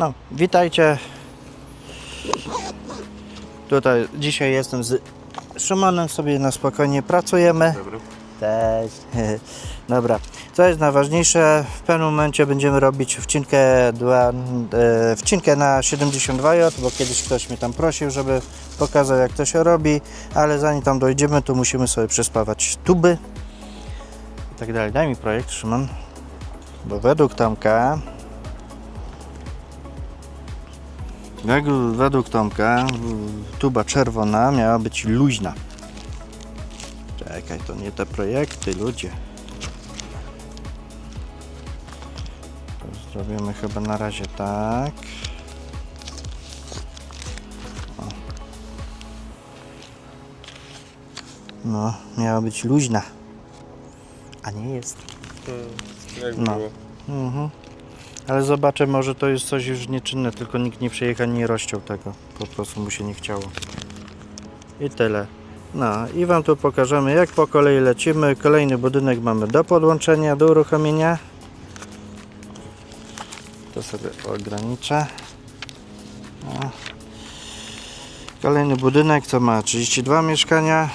No, witajcie. Tutaj dzisiaj jestem z Szymonem, sobie na spokojnie pracujemy. Dobry. Cześć. Dobra, co jest najważniejsze, w pewnym momencie będziemy robić wcinkę, dła, e, wcinkę na 72J, bo kiedyś ktoś mnie tam prosił, żeby pokazał jak to się robi, ale zanim tam dojdziemy, to musimy sobie przespawać tuby i tak dalej. Daj mi projekt, Szymon, bo według Tomka Według- Według Tomka tuba czerwona miała być luźna. Czekaj, to nie te projekty, ludzie. To zrobimy chyba na razie tak. O. No, miała być luźna. A nie jest. Hmm, jak No. było? Mhm. Ale zobaczę, może to jest coś już nieczynne, tylko nikt nie przyjechał, nie rozciął tego. Po prostu mu się nie chciało. I tyle. No i Wam tu pokażemy, jak po kolei lecimy. Kolejny budynek mamy do podłączenia, do uruchomienia. To sobie ograniczę. O. Kolejny budynek, co ma 32 mieszkania.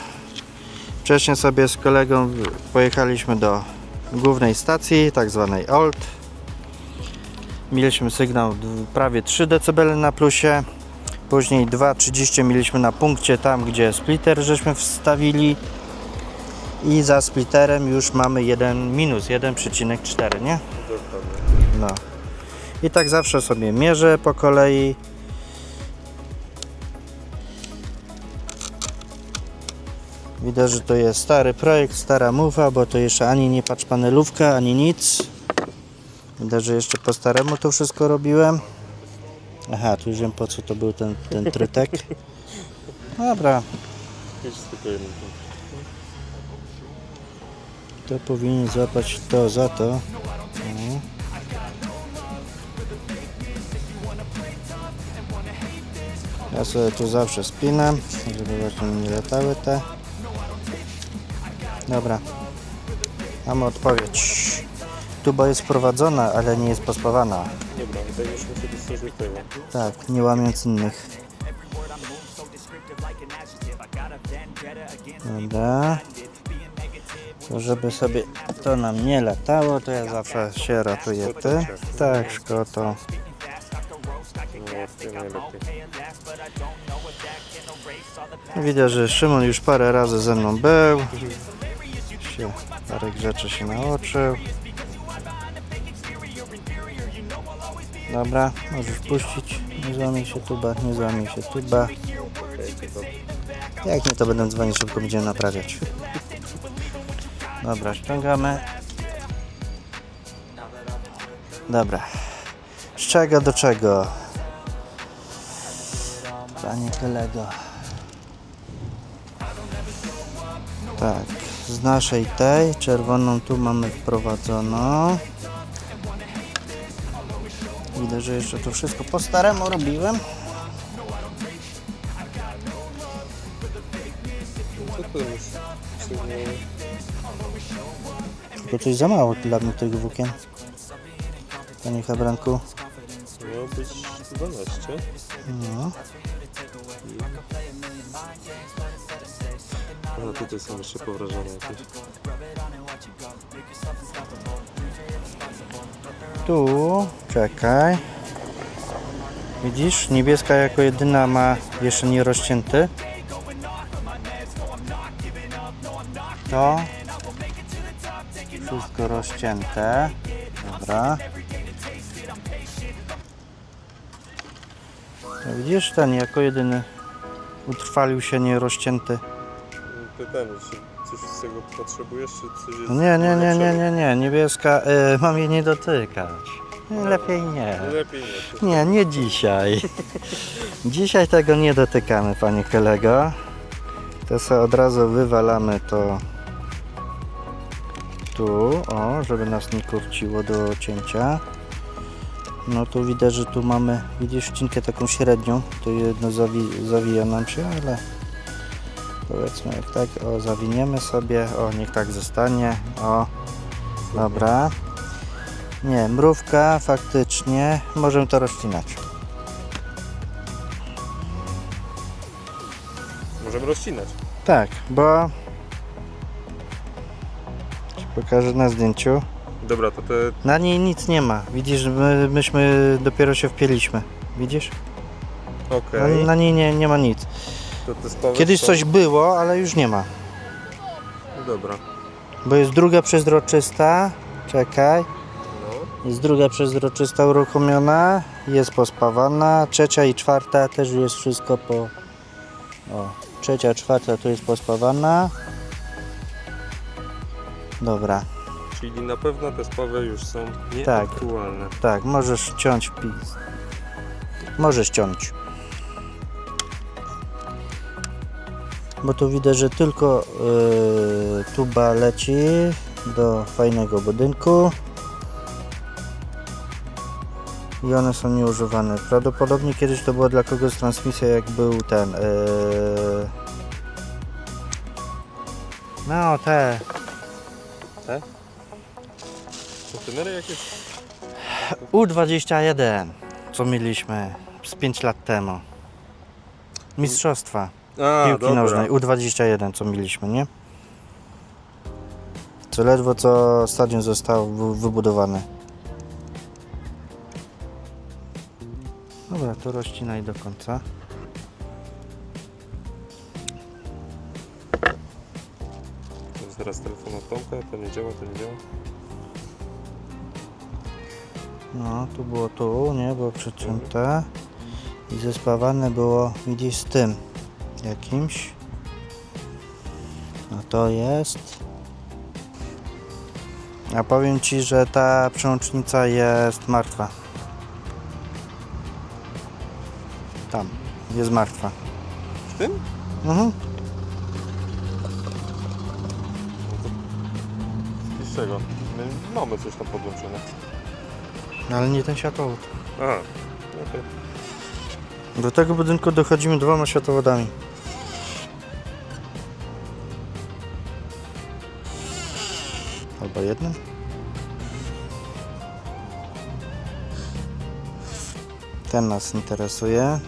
Wcześniej sobie z kolegą pojechaliśmy do głównej stacji, tak zwanej OLD. Mieliśmy sygnał prawie 3 dB na plusie. Później 2,30 mieliśmy na punkcie tam, gdzie splitter żeśmy wstawili. I za splitterem już mamy 1 minus 1,4, nie? No. I tak zawsze sobie mierzę po kolei. Widać, że to jest stary projekt, stara muwa, bo to jeszcze ani nie patrz panelówka, ani nic. Widać, że jeszcze po staremu to wszystko robiłem. Aha, tu już wiem po co to był ten, ten trytek. Dobra, to powinien złapać to za to. No. Ja sobie tu zawsze spinam, żeby właśnie nie latały te. Dobra. Mamy odpowiedź. Tuba jest wprowadzona, ale nie jest pospawana. Tak, nie łamiąc innych. Dobra. To żeby sobie to nam nie latało, to ja zawsze się ratuję ty. Tak, najlepiej. Widać, że Szymon już parę razy ze mną był. Się, parę rzeczy się nauczył. Dobra, możesz puścić. Nie złamie się tuba, nie złamie się tuba. Jak nie, to będę dzwonić, szybko będziemy naprawiać. Dobra, ściągamy. Dobra. Z czego do czego? Panie kolego. Tak, z naszej tej, czerwoną tu mamy wprowadzoną. Widzę, że jeszcze to wszystko po staremu robiłem. Co to jest? To coś za mało dla mnie tych włókien. Panie Hebranku. Miało być 12. No. A tutaj są jeszcze powrażane jakieś. Tu, czekaj. Widzisz, niebieska jako jedyna ma jeszcze nie rozcięty. To wszystko rozcięte. Dobra. No widzisz, ten jako jedyny utrwalił się nierozcięty. Pytałem, czy coś z tego potrzebujesz, czy coś jest... Nie, nie, nie, nie, lepszego? nie, nie. Niebieska, y, mam jej nie dotykać. Lepiej nie. Lepiej nie. Nie, nie dzisiaj. Dzisiaj tego nie dotykamy, panie kolego. To sobie od razu wywalamy to tu, o, żeby nas nie kurciło do cięcia. No tu widać, że tu mamy, widzisz, wcinkę taką średnią. Tu jedno zawi zawija nam się, ale powiedzmy jak tak, o, zawiniemy sobie, o, niech tak zostanie, o, dobra. Nie, mrówka faktycznie. Możemy to rozcinać. Możemy rozcinać. Tak, bo... Ci pokażę na zdjęciu. Dobra, to te... Na niej nic nie ma. Widzisz, my, myśmy dopiero się wpieliśmy. Widzisz? Okej. Na, na niej nie, nie ma nic. Kiedyś są- coś było, ale już nie ma. Dobra. Bo jest druga przezroczysta. Czekaj. No. Jest druga przezroczysta uruchomiona. Jest pospawana. Trzecia i czwarta też jest wszystko po... O, trzecia, czwarta tu jest pospawana. Dobra. Czyli na pewno te spawy już są Tak. nieaktualne. Tak, możesz ciąć pis. Możesz ciąć. Bo tu widać, że tylko yy, tuba leci do fajnego budynku. I one są nieużywane. Prawdopodobnie kiedyś to było dla kogoś transmisja, jak był ten. Yy... No, te. Kontenery jakieś? U21, co mieliśmy z 5 lat temu. Mistrzostwa A, piłki dobra. nożnej U21, co mieliśmy, nie? Co ledwo co stadion został wy- wybudowany. Dobra, to rozcinaj do końca. Zaraz telefon od Tomka, to nie działa, to nie działa. No, tu było tu, nie? Było przecięte. I zespawane było, widzisz, z tym jakimś. A to jest. A powiem Ci, że ta przełącznica jest martwa. Tam, jest martwa. W tym? Mhm. Z czego? My mamy coś tam podłączone. No, ale nie ten światłowód. Okej. Do tego budynku dochodzimy dwoma światłowodami. Albo jednym? Ten nas interesuje.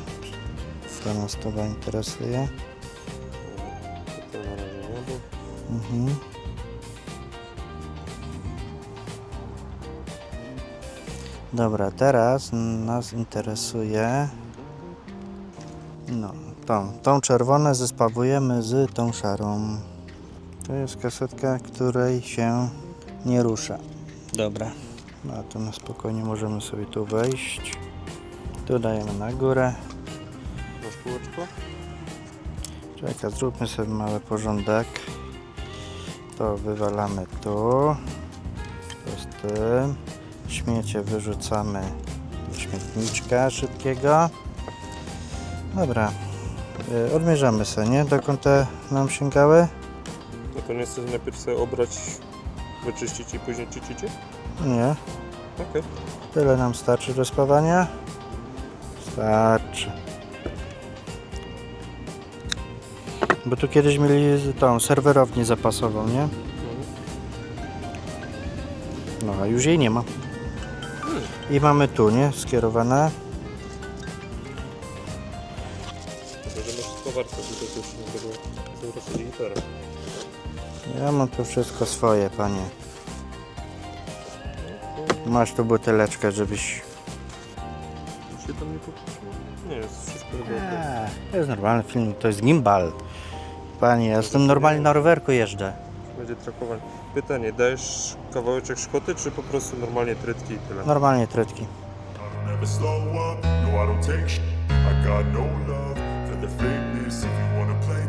Ten nas to interesuje. Mhm. Dobra, teraz nas interesuje. No, tą, tą czerwonę zespawujemy z tą szarą. To jest kasetka, której się nie rusza. Dobra. No to na spokojnie możemy sobie tu wejść. Tu dajemy na górę. Masz kółeczko? Czekaj, zróbmy sobie mały porządek. To wywalamy tu. To z tym. Śmiecie wyrzucamy do śmietniczka szybkiego. Dobra. Y, Odmierzamy sobie, nie? Dokąd te nam sięgały? No to nie chcesz najpierw sobie obrać, wyczyścić i później czycicie? Nie. Okej. Tyle nam starczy do spawania. Starczy. Bo tu kiedyś mieli tą serwerownię zapasową, nie? No a już jej nie ma. I mamy tu, nie? Skierowane. Chyba, że masz spawarkę, to też nie zawracali gitarę. Ja mam tu wszystko swoje, panie. Masz tu buteleczkę, żebyś... Się tam nie? Nie, jest wszystko. Eee, to jest normalny filmik, to jest gimbal. Panie, ja z tym normalnie na rowerku jeżdżę. Będzie trakowanie. Pytanie, dajesz kawałeczek szkoty, czy po prostu normalnie trytki i tyle? Normalnie trytki. never slow up, no I don't take sh- I got no love for the fakeness If you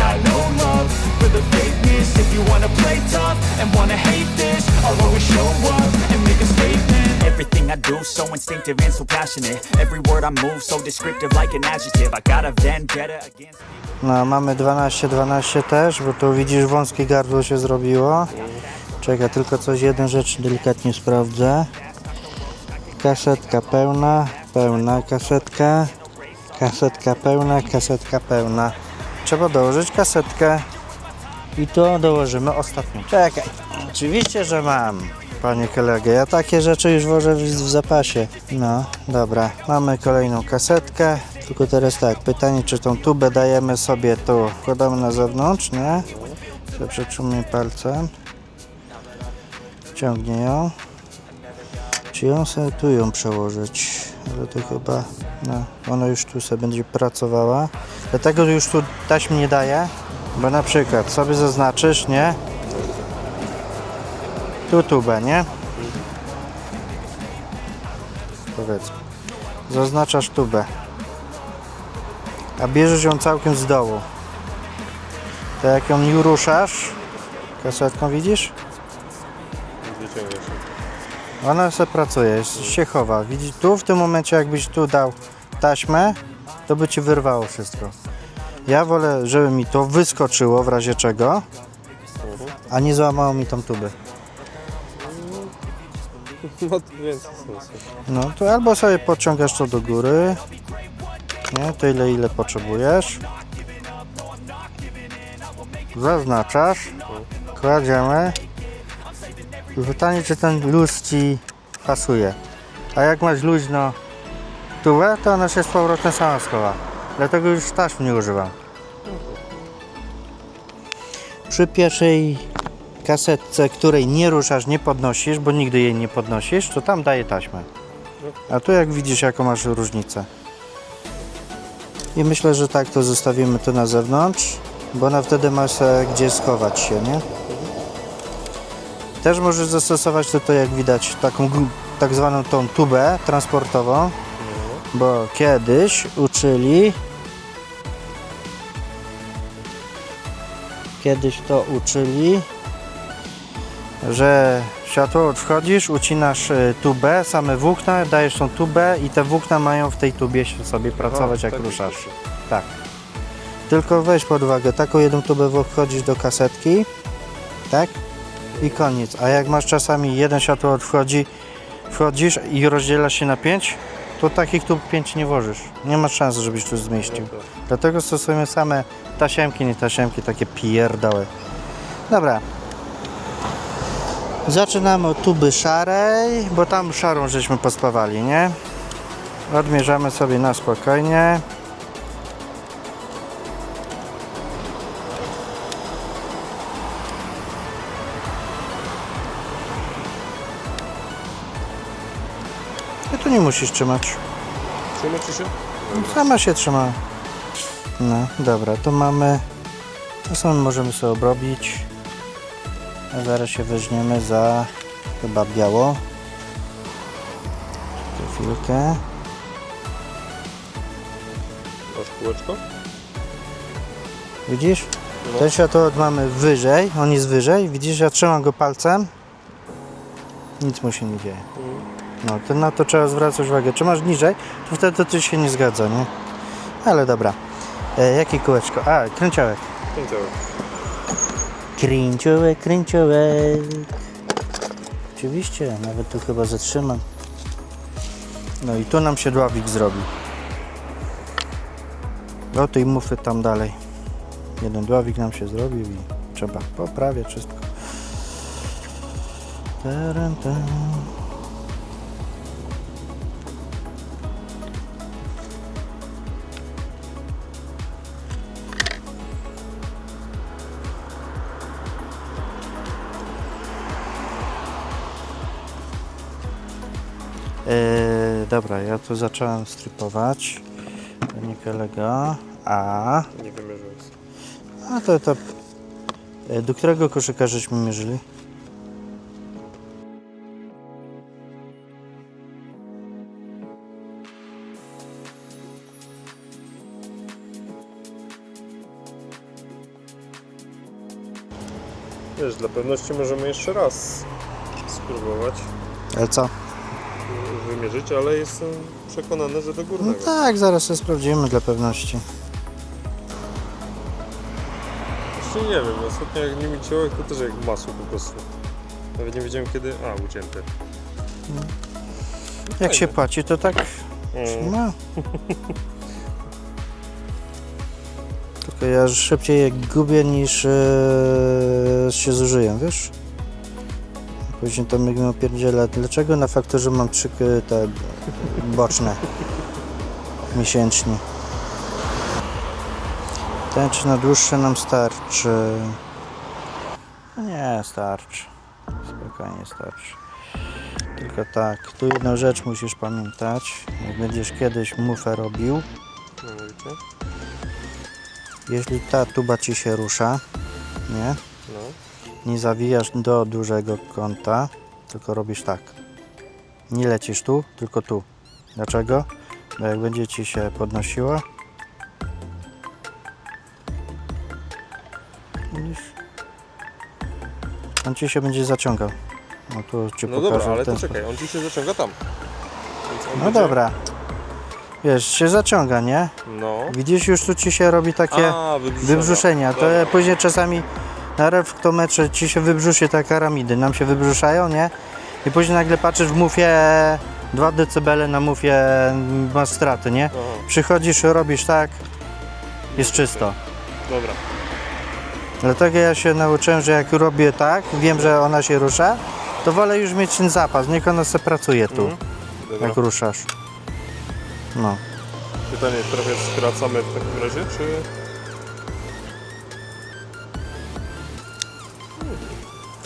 got no love for the fakeness If you wanna play tough and wanna hate this I'll always show up and make a statement Everything I do so instinctive and so passionate Every word I move so descriptive like an adjective I got a vendetta against No, mamy 12-12 też, bo tu widzisz wąskie gardło się zrobiło. Czekaj, tylko coś, jeden rzecz delikatnie sprawdzę. Kasetka pełna, pełna kasetka, kasetka pełna, kasetka pełna. Trzeba dołożyć kasetkę i to dołożymy ostatnio. Czekaj, oczywiście, że mam, panie kolego. Ja takie rzeczy już wożę w, zapasie. No, dobra, mamy kolejną kasetkę. Tylko teraz tak, pytanie, czy tą tubę dajemy sobie tu, wkładamy na zewnątrz, nie? Przytrzymuję palcem. Ciągnie ją. Czy ją sobie tu ją przełożyć? Ale to chyba, no, ona już tu sobie będzie pracowała. Dlatego już tu taśmy nie daję, bo na przykład sobie zaznaczysz, nie? Tu tubę, nie? Powiedzmy. Zaznaczasz tubę. A bierzesz ją całkiem z dołu. To jak ją nie ruszasz, kasetką widzisz? Ona se pracuje, się chowa. Widzisz, tu w tym momencie jakbyś tu dał taśmę, to by ci wyrwało wszystko. Ja wolę, żeby mi to wyskoczyło w razie czego, a nie złamało mi tą tubę. No to więcej sensu. No to albo sobie podciągasz to do góry, nie, tyle ile potrzebujesz. Zaznaczasz, kładziemy. I pytanie, czy ten luz ci pasuje. A jak masz luźno tułę, to ona się z powrotem sama schowa. Dlatego już taśm nie używam. Przy pierwszej kasetce, której nie ruszasz, nie podnosisz, bo nigdy jej nie podnosisz, to tam daje taśmę. A tu jak widzisz, jaką masz różnicę. I myślę, że tak to zostawimy tu na zewnątrz, bo ona wtedy ma gdzie schować się, nie? Też możesz zastosować tutaj, jak widać, taką tak zwaną tą tubę transportową, bo kiedyś uczyli kiedyś to uczyli, że światłowód wchodzisz, ucinasz y, tubę, same włókna, dajesz tą tubę i te włókna mają w tej tubie się sobie pracować jak tak ruszasz. Tak. Tylko weź pod uwagę, taką jedną tubę wchodzisz do kasetki, tak? I koniec. A jak masz czasami jeden światłowód wchodzi, wchodzisz i rozdzielasz się na pięć, to takich tub pięć nie włożysz. Nie masz szans, żebyś tu zmieścił. No tak. Dlatego stosujemy same tasiemki, nie tasiemki, takie pierdoły. Dobra. Zaczynamy od tuby szarej, bo tam szarą żeśmy pospawali, nie? Odmierzamy sobie na spokojnie. I tu nie musisz trzymać. Trzymacie się? Sama się trzyma. No, dobra, to mamy. To samo możemy sobie obrobić. A zaraz się weźmiemy za chyba biało. Tu Chwilkę. Masz kółeczko? Widzisz? No. Ten światłowód mamy wyżej, on jest wyżej. Widzisz, ja trzymam go palcem. Nic mu się nie dzieje. No, to na to trzeba zwracać uwagę. Czy masz niżej, to wtedy to się nie zgadza, nie? Ale dobra. E, jakie kółeczko? A, kręciołek. Działa. Kręciołek, kręciołek. Oczywiście, nawet tu chyba zatrzymam. No i tu nam się dławik zrobi. Do tej mufy tam dalej. Jeden dławik nam się zrobił i trzeba poprawiać wszystko. Taran, tan. Yy, dobra, ja tu zacząłem stripować. Panie kolego. A, Nie wymierzył jest. a to to. Yy, Do którego koszyka żeśmy mierzyli? Wiesz, dla pewności możemy jeszcze raz spróbować Ale co? Wymierzyć, ale jestem przekonany, że do No górnego. tak, zaraz sobie sprawdzimy dla pewności. Jeszcze nie wiem, ostatnio jak nimi ciąłek to też jak masło po prostu. Nawet nie wiedziałem kiedy... A, ucięte. Jak się płaci, to tak Mm. no. Tylko ja szybciej je gubię niż e, się zużyję, wiesz? Później to mnie opierdziela. Dlaczego na fakturze mam trzy te boczne miesięcznie? Ten czy na dłuższe nam starczy? Nie, starczy. Spokojnie starczy. Tylko tak, tu jedną rzecz musisz pamiętać. Jak będziesz kiedyś mufę robił, jeśli ta tuba ci się rusza, nie? Nie zawijasz do dużego kąta, tylko robisz tak. Nie lecisz tu, tylko tu. Dlaczego? Bo jak będzie ci się podnosiło, widzisz? On ci się będzie zaciągał. No tu ci No pokażę dobra, ale ten to czekaj, on ci się zaciąga tam. Więc on No będzie- dobra. Wiesz, się zaciąga, nie? No. Widzisz, już tu ci się robi takie A, wybrzuszenia. wybrzuszenia. To Dobra. później czasami na refktometrze ci się wybrzuszy te karamidy. Nam się wybrzuszają, nie? I później nagle patrzysz w mufie 2 dB na mufie masz straty, nie? Aha, Przychodzisz, robisz tak, jest czysto. Dobra. Dlatego ja się nauczyłem, że jak robię tak, wiem, że ona się rusza, to wolę już mieć ten zapas. Niech ona se pracuje tu, Mhm. Dobra. jak ruszasz. No. Pytanie, trochę skracamy w takim razie, czy...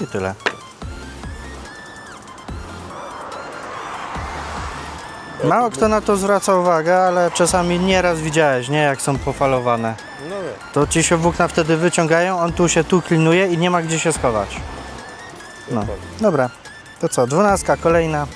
I tyle. Mało kto na to zwraca uwagę, ale czasami nieraz widziałeś, nie? Jak są pofalowane. No nie. To ci się włókna wtedy wyciągają, on tu się tu klinuje i nie ma gdzie się schować. No. Dobra, to co? Dwunastka kolejna.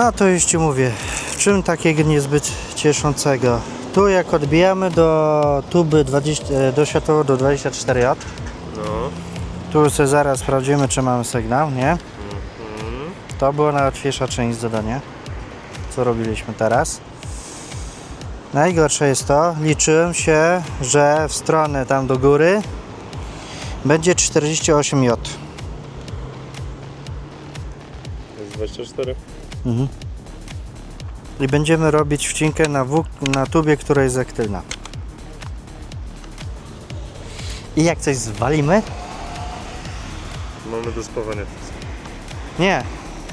No to już Ci mówię, w czym takiego niezbyt cieszącego? Tu jak odbijamy do tuby 20, e, do światłowodu 24J, No. tu sobie zaraz sprawdzimy czy mamy sygnał, nie? Mhm. To była najłatwiejsza część zadania, co robiliśmy teraz. Najgorsze jest to, liczyłem się, że w stronę tam do góry będzie 48J. Jest 24. Mhm. I będziemy robić wcinkę na, na tubie, która jest aktywna. I jak coś zwalimy? Mamy do spawania wszystko. Nie.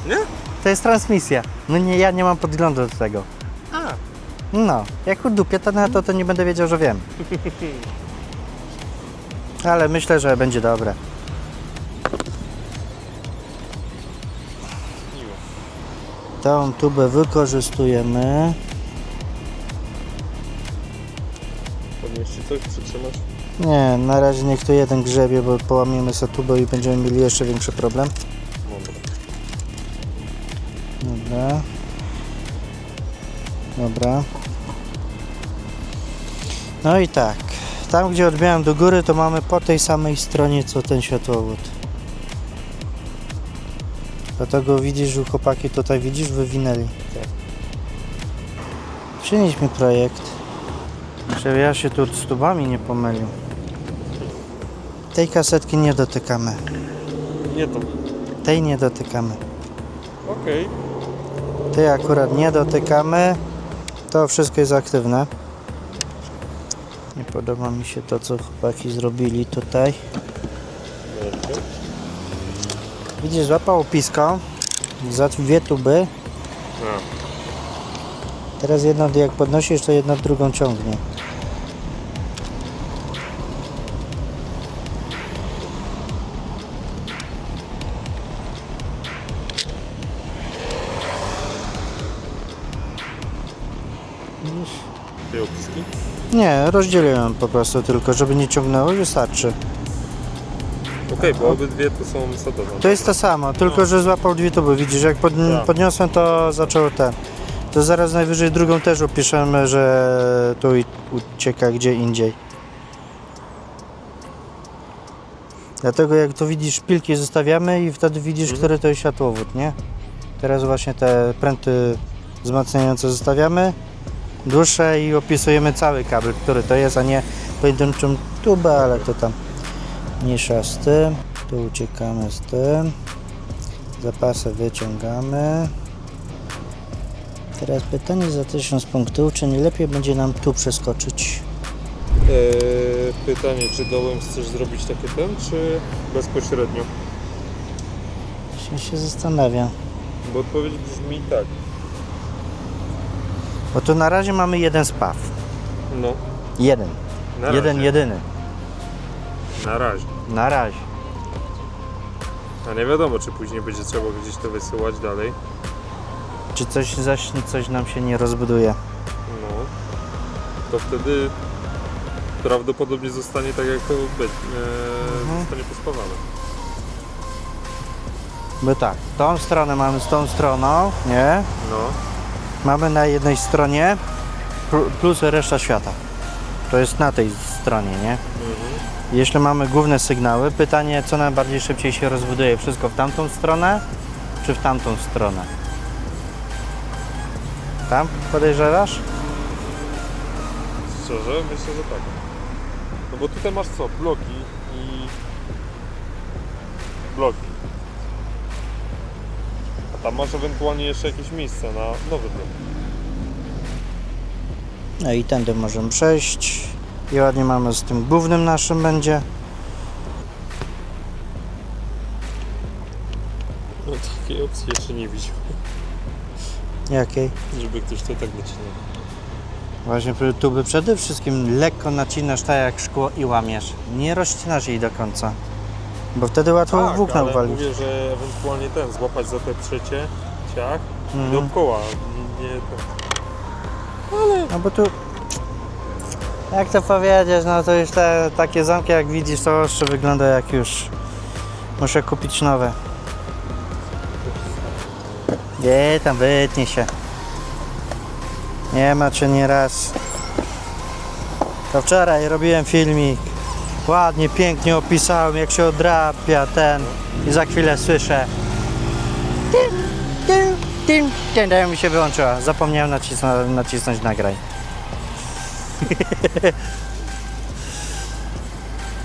Nie? To jest transmisja. No nie, ja nie mam podglądu do tego. A. No, jak udupię to na to, to nie będę wiedział, że wiem. Ale myślę, że będzie dobre. Tą tubę wykorzystujemy. Podnieść ci coś, przytrzymać? Nie, na razie niech to jeden grzebie, bo połamiemy sobie tubę i będziemy mieli jeszcze większy problem. Dobra. Dobra. Dobra. No i tak. Tam gdzie odbieram do góry, to mamy po tej samej stronie co ten światłowód. Dlatego widzisz, że chłopaki tutaj widzisz, wywinęli. Tak. Przynieś mi projekt. Żeby ja się tu z tubami nie pomylił. Tej kasetki nie dotykamy. Nie to. Tej nie dotykamy. Okej. Tej akurat nie dotykamy. To wszystko jest aktywne. Nie podoba mi się to, co chłopaki zrobili tutaj. Widzisz, złapał piską za dwie tuby. A. Teraz jedną, jak podnosisz, to jedna drugą ciągnie. Widzisz? Nie, rozdzieliłem po prostu tylko, żeby nie ciągnęło wystarczy. Okej, bo obydwie to są sadowe. To jest to samo, tylko że złapał dwie tuby. Widzisz, jak pod, Tak. podniosłem, to zaczęło te. To zaraz najwyżej drugą też opiszemy, że tu i- ucieka gdzie indziej. Dlatego jak to widzisz, szpilki zostawiamy i wtedy widzisz, Mhm. który to jest światłowód, nie? Teraz właśnie te pręty wzmacniające zostawiamy, dłuższe i opisujemy cały kabel, który to jest, a nie pojedynczą tubę, ale to tam mniejsza z tym. Tu uciekamy z tym. Zapasy wyciągamy. Teraz pytanie za 1000 punktów, czy nie lepiej będzie nam tu przeskoczyć? Eee, pytanie, czy dołem chcesz zrobić takie ten, czy bezpośrednio? Właśnie się zastanawiam. Bo odpowiedź brzmi tak. Bo tu na razie mamy jeden spaw. No, Jeden. na jeden, razie. jedyny. Na razie. Na razie. A nie wiadomo, czy później będzie trzeba gdzieś to wysyłać dalej. Czy coś zaś coś nam się nie rozbuduje? No, to wtedy prawdopodobnie zostanie tak, jak to być, eee, Mhm. zostanie pospawane. Bo tak, tą stronę mamy z tą stroną, nie? No, Mamy na jednej stronie pl- plus reszta świata. To jest na tej stronie, nie? mhm. Jeśli mamy główne sygnały, pytanie, co najbardziej szybciej się rozbuduje? Wszystko w tamtą stronę, czy w tamtą stronę? Tam podejrzewasz? szczerze myślę, że tak. No bo tutaj masz co? Bloki i bloki. A tam masz ewentualnie jeszcze jakieś miejsce na nowy blok. No i tędy możemy przejść. I ładnie mamy z tym głównym naszym będzie. No takiej opcji jeszcze nie widziałem, Jakiej? żeby ktoś to tak nacinał. Właśnie tu by przede wszystkim lekko nacinasz tak jak szkło i łamiesz. Nie rozcinasz jej do końca. Bo wtedy łatwo włókna Tak, ale uwalić. mówię, że ewentualnie ten, złapać za te trzecie ciach i Mhm. dookoła, nie, nie ten. No bo tu... Jak to powiedzieć, no to już te takie zamki jak widzisz to ostrze wygląda jak już... Muszę kupić nowe. Nie, tam wytnie się. Nie ma cię nie raz. To wczoraj robiłem filmik. Ładnie, pięknie opisałem jak się odrapia ten i za chwilę słyszę tym, tym, tym, tym mi się wyłączyła. Zapomniałem nacisnąć, nacisnąć nagraj.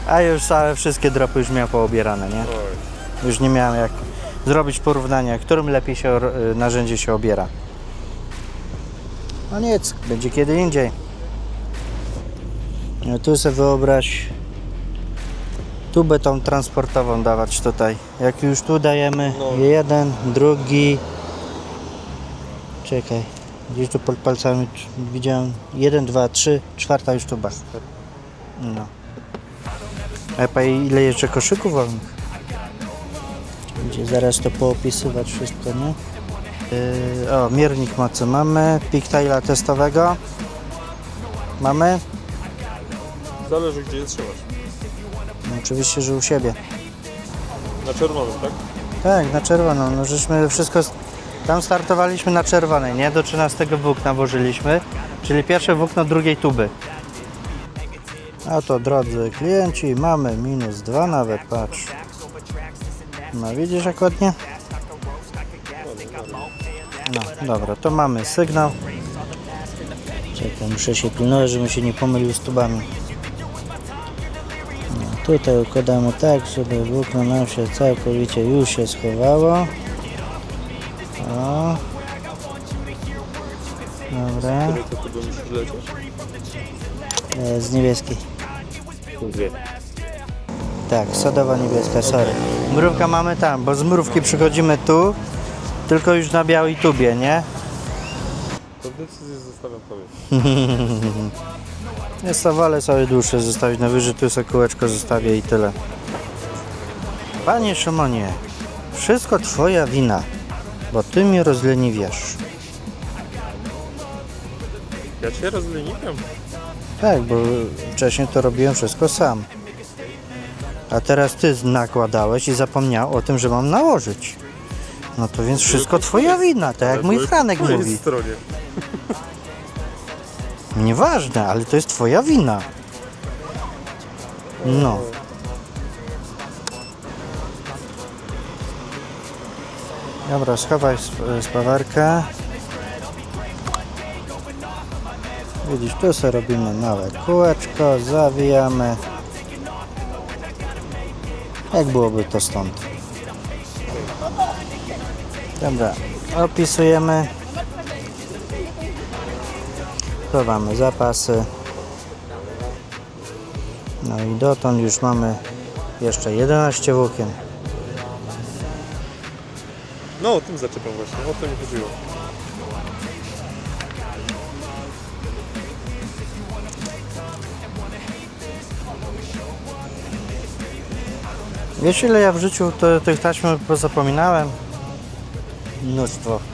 A już całe wszystkie dropy już miałem poobierane, nie? Już nie miałem jak zrobić porównania, którym lepiej się y, narzędzie się obiera. No nic, będzie kiedy indziej. No tu sobie wyobraź tubę tą transportową dawać tutaj. Jak już tu dajemy No. jeden, drugi. Czekaj, gdzieś tu pod palcami widziałem jeden, dwa, trzy, czwarta już tuba. No. A pa ile jeszcze koszyków wolnych? Będzie zaraz to poopisywać wszystko, nie? Yy, o, miernik mocy mamy, pigtaila testowego mamy, Zależy gdzie je trzymasz. no, oczywiście, że u siebie. Na czerwonym, tak? Tak, na czerwoną, no żeśmy wszystko, tam startowaliśmy na czerwonej, nie? Do 13 włókna włożyliśmy, czyli pierwsze włókno drugiej tuby. A to drodzy klienci, mamy minus dwa nawet, patrz. No widzisz jak ładnie? No dobra, to mamy sygnał. Czekaj, muszę się pilnować, żebym się nie pomylił z tubami. No, tutaj układamy tak, żeby włókno nam się całkowicie już się schowało. O. Dobra, Który to tu musisz lecieć? e, z niebieskiej. Dwie. Tak, sodowa niebieska, sorry. Mrówka mamy tam, bo z mrówki przychodzimy tu, tylko już na białej tubie, nie? To decyzję zostawiam tobie. Jest to wolę sobie dłuższe zostawić, najwyżej tu sobie kółeczko zostawię i tyle. Panie Szymonie, wszystko twoja wina, bo ty mnie rozleniwiasz. Ja cię rozleniwiam. Tak, bo wcześniej to robiłem wszystko sam. A teraz ty nakładałeś i zapomniał o tym, że mam nałożyć. No to więc wszystko twoja wina, tak jak mój Franek po twojej mówi. stronie. Nieważne, ale to jest twoja wina. No. Dobra, schowaj sp- spawarkę. Widzisz, tu sobie robimy małe kółeczko, zawijamy. Jak byłoby to stąd? Dobra, opisujemy. Chowamy zapasy. No i dotąd już mamy jeszcze 11 włókien. No, o tym zaczepiam właśnie, o to mi chodziło. Wiesz ile ja w życiu tych taśm pozapominałem? Mnóstwo.